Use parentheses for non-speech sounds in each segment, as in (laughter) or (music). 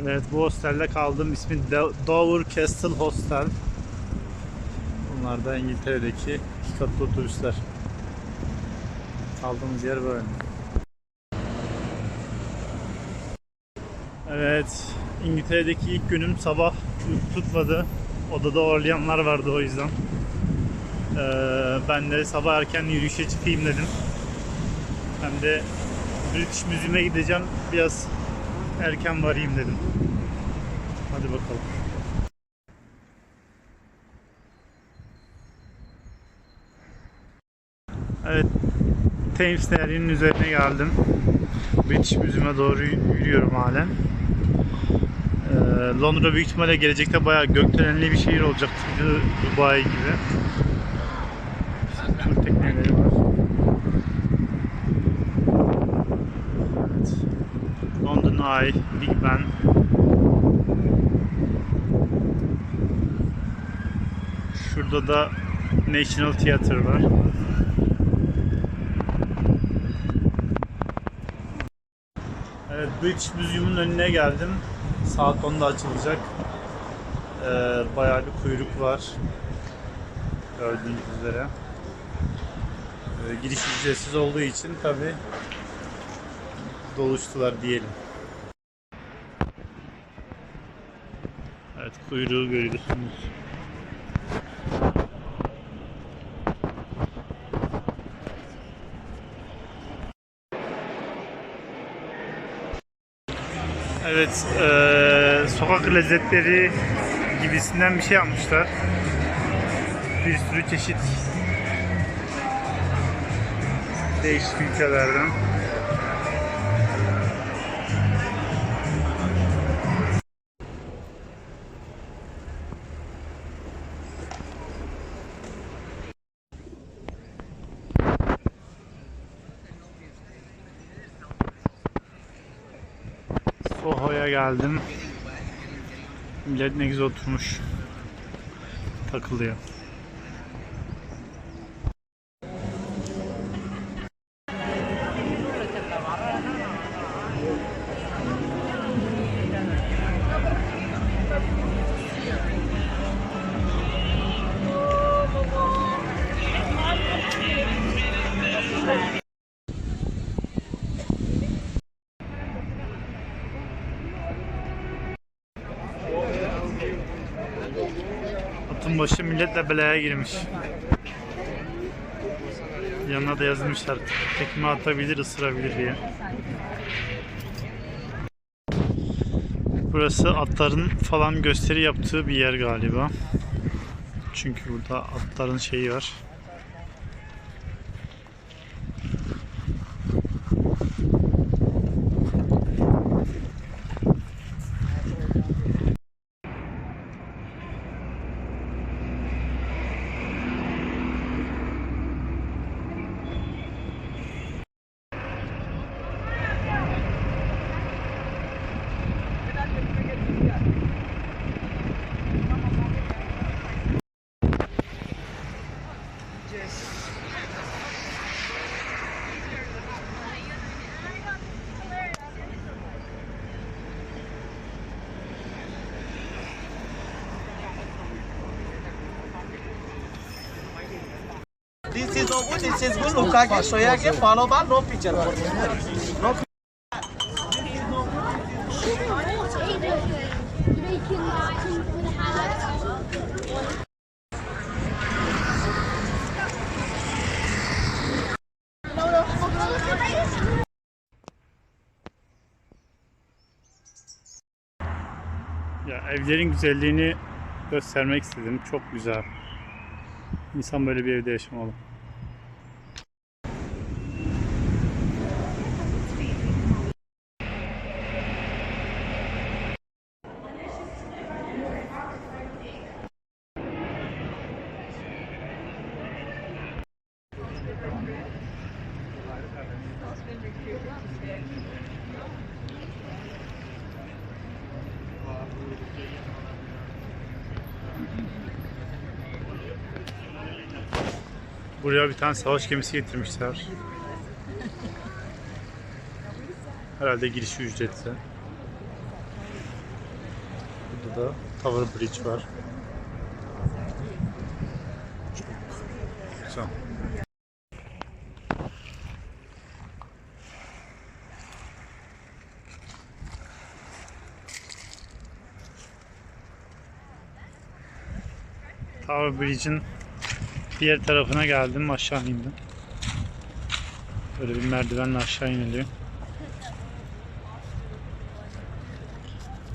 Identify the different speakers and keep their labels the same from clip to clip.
Speaker 1: Evet bu hostelde kaldım. İsmi Do- Dover Castle Hostel. Bunlar da İngiltere'deki iki katlı otobüsler. Kaldığımız yer böyle. Evet, İngiltere'deki ilk günüm sabah tutmadı. Odada orlayanlar vardı o yüzden. Ee, ben de sabah erken yürüyüşe çıkayım dedim. Hem de British Museum'e gideceğim. Biraz erken varayım dedim. Hadi bakalım. Evet, Thames Nehri'nin üzerine geldim. British Museum'a doğru yürüyorum halen. Ee, Londra büyük ihtimalle gelecekte bayağı gökdelenli bir şehir olacak. Dubai gibi. İşte tur tekneleri var. Evet. Eye, Big Ben. Şurada da National Theatre var. Evet, British Museum'un önüne geldim. Saat 10'da açılacak. Ee, bayağı bir kuyruk var. Gördüğünüz üzere. Ee, giriş ücretsiz olduğu için tabi doluştular diyelim. Evet, kuyruğu görüyorsunuz. Evet, eee, sokak lezzetleri gibisinden bir şey yapmışlar. Bir sürü çeşit değişik ülkelerden. Soho'ya geldim. Millet ne güzel oturmuş. Takılıyor. Atın başı milletle belaya girmiş. Yanına da yazmışlar tekme atabilir, ısırabilir diye. Burası atların falan gösteri yaptığı bir yer galiba. Çünkü burada atların şeyi var.
Speaker 2: This is Ogu, this is good Ukage, Soyage, followed by no picture. No
Speaker 1: Ya evlerin güzelliğini göstermek istedim. Çok güzel. İnsan böyle bir evde yaşamalı. Buraya bir tane savaş gemisi getirmişler. Herhalde girişi ücretli. Burada da Tower Bridge var. Tower Bridge'in diğer tarafına geldim aşağı indim. Böyle bir merdivenle aşağı iniliyor.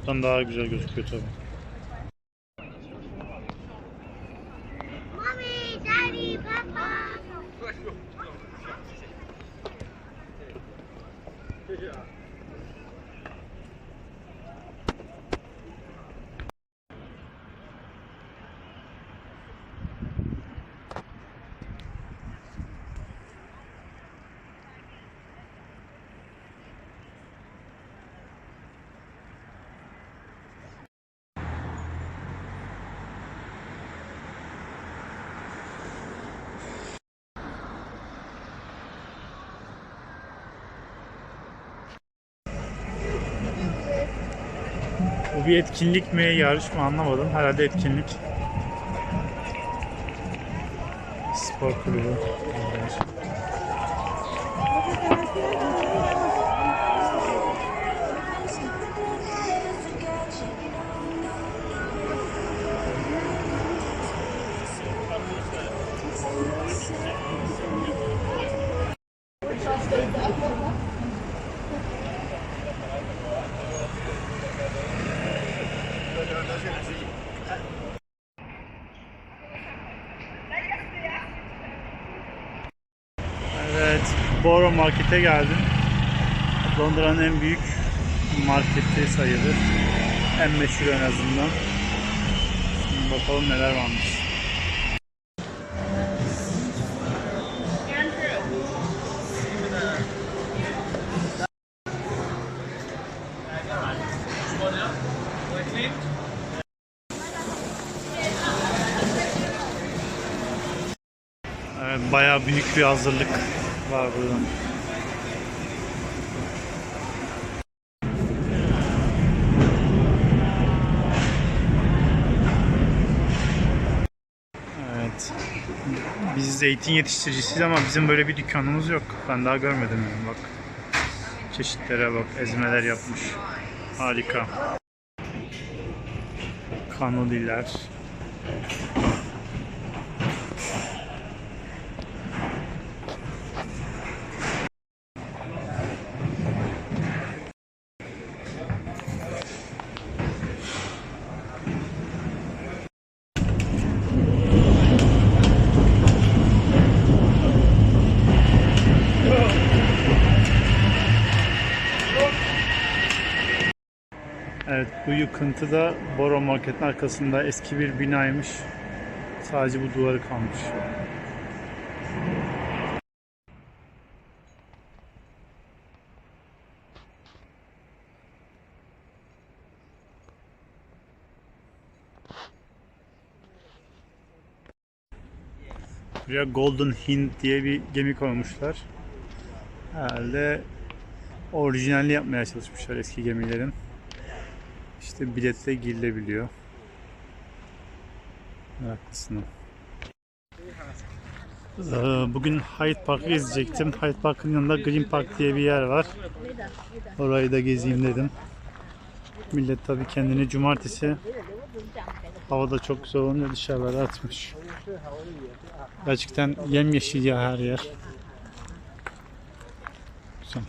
Speaker 1: Buradan daha güzel gözüküyor tabii. Bu bir etkinlik mi, yarış mı anlamadım. Herhalde etkinlik. Spor kulübü. Borough Market'e geldim. Londra'nın en büyük marketi sayılır. En meşhur en azından. Şimdi bakalım neler varmış. Evet, bayağı büyük bir hazırlık var burada. Evet. Biz zeytin yetiştiricisiyiz ama bizim böyle bir dükkanımız yok. Ben daha görmedim yani bak. Çeşitlere bak, ezmeler yapmış. Harika. Kanoliler. Evet bu yıkıntı da Boro Market'in arkasında eski bir binaymış. Sadece bu duvarı kalmış. Buraya Golden Hind diye bir gemi koymuşlar. Herhalde orijinalini yapmaya çalışmışlar eski gemilerin. İşte biletle girilebiliyor. Meraklısına. Ee, Bugün Hyde Park'ı gezecektim. Hyde Park'ın yanında Green Park diye bir yer var. Orayı da gezeyim dedim. Millet tabii kendini cumartesi hava da çok güzel olunca dışarılara atmış. Gerçekten yemyeşil ya her yer. Güzel.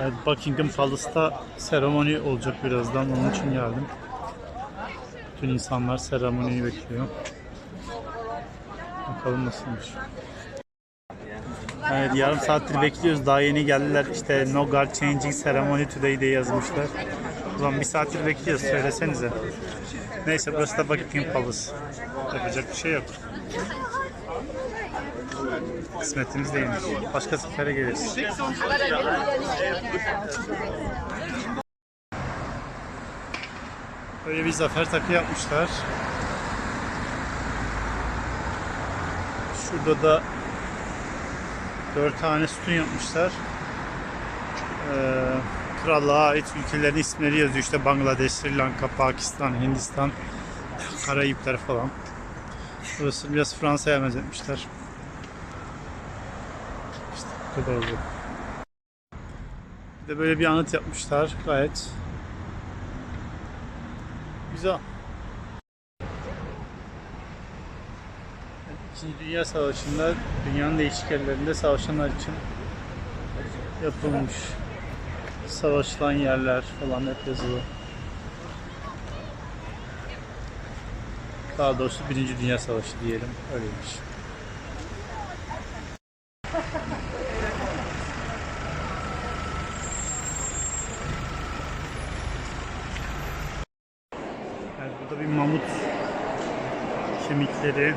Speaker 1: Evet, Buckingham Palace'ta seremoni olacak birazdan. Onun için geldim. Bütün insanlar seremoniyi bekliyor. Bakalım nasılmış. Evet yarım saattir bekliyoruz. Daha yeni geldiler. İşte no guard changing ceremony today diye yazmışlar. O zaman bir saattir bekliyoruz. Söylesenize. Neyse burası da Buckingham Palace. Yapacak bir şey yok. Kısmetimiz değilmiş. Başka sefere geliriz. Böyle bir zafer takı yapmışlar. Şurada da dört tane sütun yapmışlar. Ee, krallığa ait ülkelerin isimleri yazıyor. İşte Bangladeş, Sri Lanka, Pakistan, Hindistan, Karayipler falan. Burası biraz Fransa'ya benzetmişler. Bu kadar oldu. Bir de böyle bir anıt yapmışlar. Gayet güzel. İkinci Dünya Savaşı'nda dünyanın değişik yerlerinde savaşanlar için yapılmış. Savaşılan yerler falan hep yazılı. Daha doğrusu Birinci Dünya Savaşı diyelim. Öyleymiş. Evet, burada bir mamut kemikleri.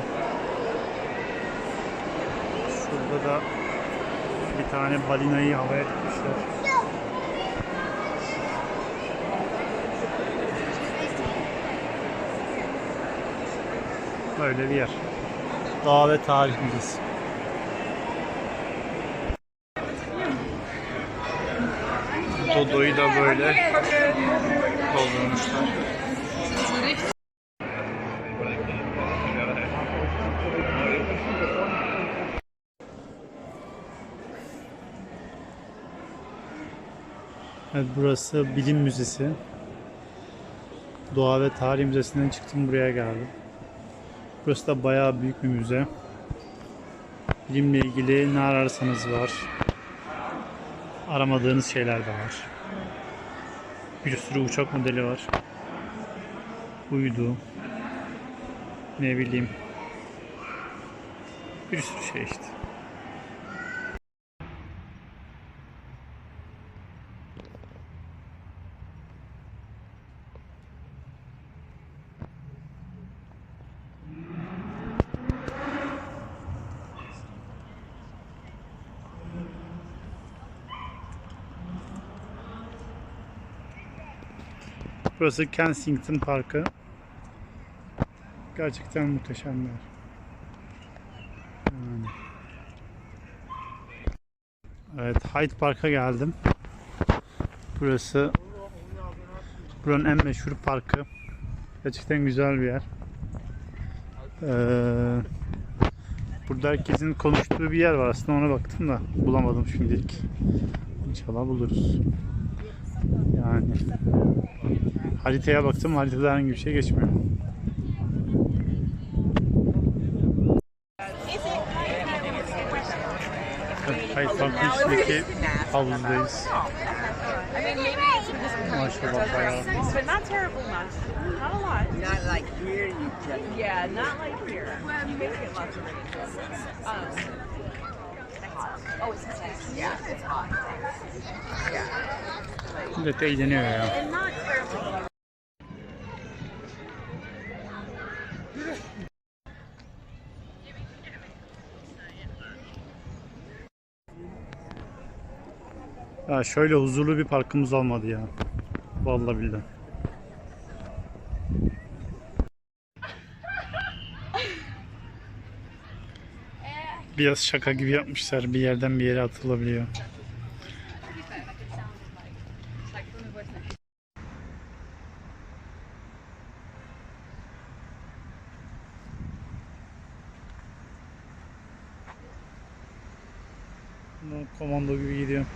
Speaker 1: Şurada da bir tane balinayı havaya tutmuşlar. Böyle bir yer. Doğa ve Tarih Müzesi. Dodo'yu da böyle doldurmuşlar. Evet burası Bilim Müzesi. Doğa ve Tarih Müzesi'nden çıktım buraya geldim. Burası da bayağı büyük bir müze. Bilimle ilgili ne ararsanız var. Aramadığınız şeyler de var. Bir sürü uçak modeli var. Uydu. Ne bileyim. Bir sürü şey işte. Burası Kensington Parkı. Gerçekten muhteşem bir yer. Yani. Evet, Hyde Park'a geldim. Burası buranın en meşhur parkı. Gerçekten güzel bir yer. Ee, burada herkesin konuştuğu bir yer var aslında ona baktım da bulamadım şimdilik. İnşallah buluruz. Yani Haritaya baktım haritada herhangi bir şey geçmiyor. İçindeki havuzdayız.
Speaker 3: I mean, maybe it's
Speaker 1: Maşallah bayağı.
Speaker 3: but not terrible
Speaker 1: Ya şöyle huzurlu bir parkımız olmadı ya. Vallahi billahi. Biraz şaka gibi yapmışlar. Bir yerden bir yere atılabiliyor. Komando gibi gidiyor.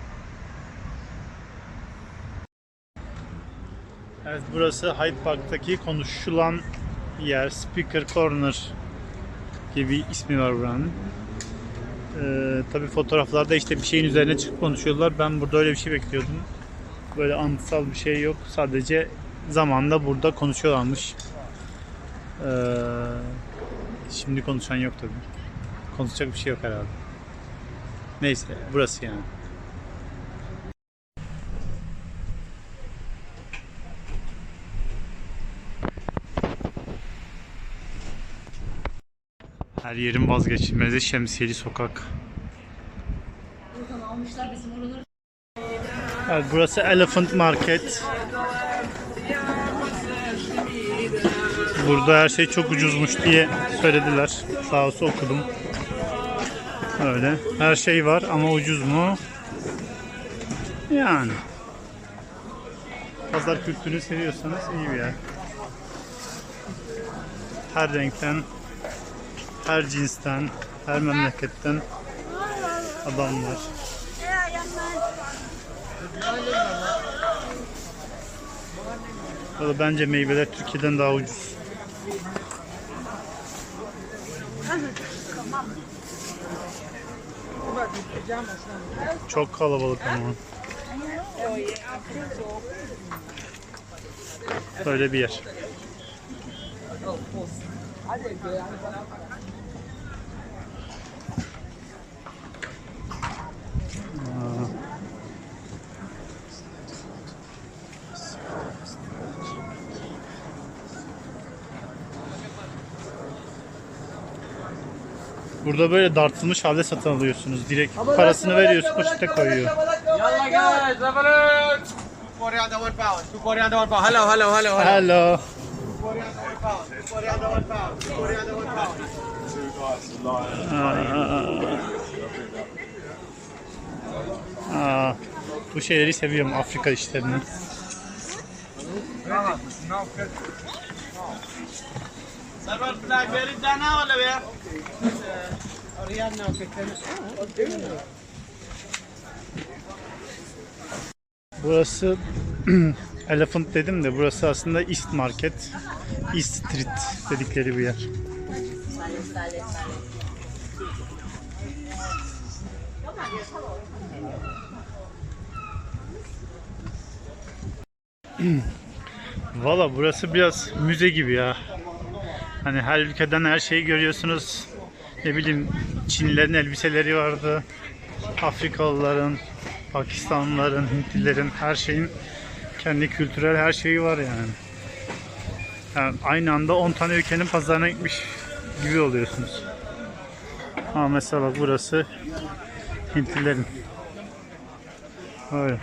Speaker 1: Evet burası Hyde Park'taki konuşulan yer. Speaker Corner gibi ismi var buranın. Ee, tabii fotoğraflarda işte bir şeyin üzerine çıkıp konuşuyorlar. Ben burada öyle bir şey bekliyordum. Böyle anıtsal bir şey yok. Sadece zamanda burada konuşuyorlarmış. Ee, şimdi konuşan yok tabii. Konuşacak bir şey yok herhalde. Neyse burası yani. Her yerin vazgeçilmezi şemsiyeli sokak. Evet, burası Elephant Market. Burada her şey çok ucuzmuş diye söylediler. Sağ olsun okudum. Öyle. Her şey var ama ucuz mu? Yani. Pazar kültürünü seviyorsanız iyi bir yer. Her renkten, her cinsten, her memleketten adam var. Valla bence meyveler Türkiye'den daha ucuz. Çok kalabalık ama. Böyle bir yer. Burada böyle dartılmış halde satın alıyorsunuz. Direkt parasını veriyorsun, poşete koyuyor.
Speaker 2: Hello, hello, hello, hello. Pound.
Speaker 1: Aa, bu şeyleri seviyorum Afrika işlerini. Burası (clears throat) Elephant dedim de burası aslında East Market. East Street dedikleri bir yer. (clears throat) Valla burası biraz müze gibi ya. Hani her ülkeden her şeyi görüyorsunuz. Ne bileyim Çinlilerin elbiseleri vardı. Afrikalıların, Pakistanlıların, Hintlilerin her şeyin kendi kültürel her şeyi var yani. yani aynı anda 10 tane ülkenin pazarına gitmiş gibi oluyorsunuz. Ha mesela burası Hintlilerin. Öyle.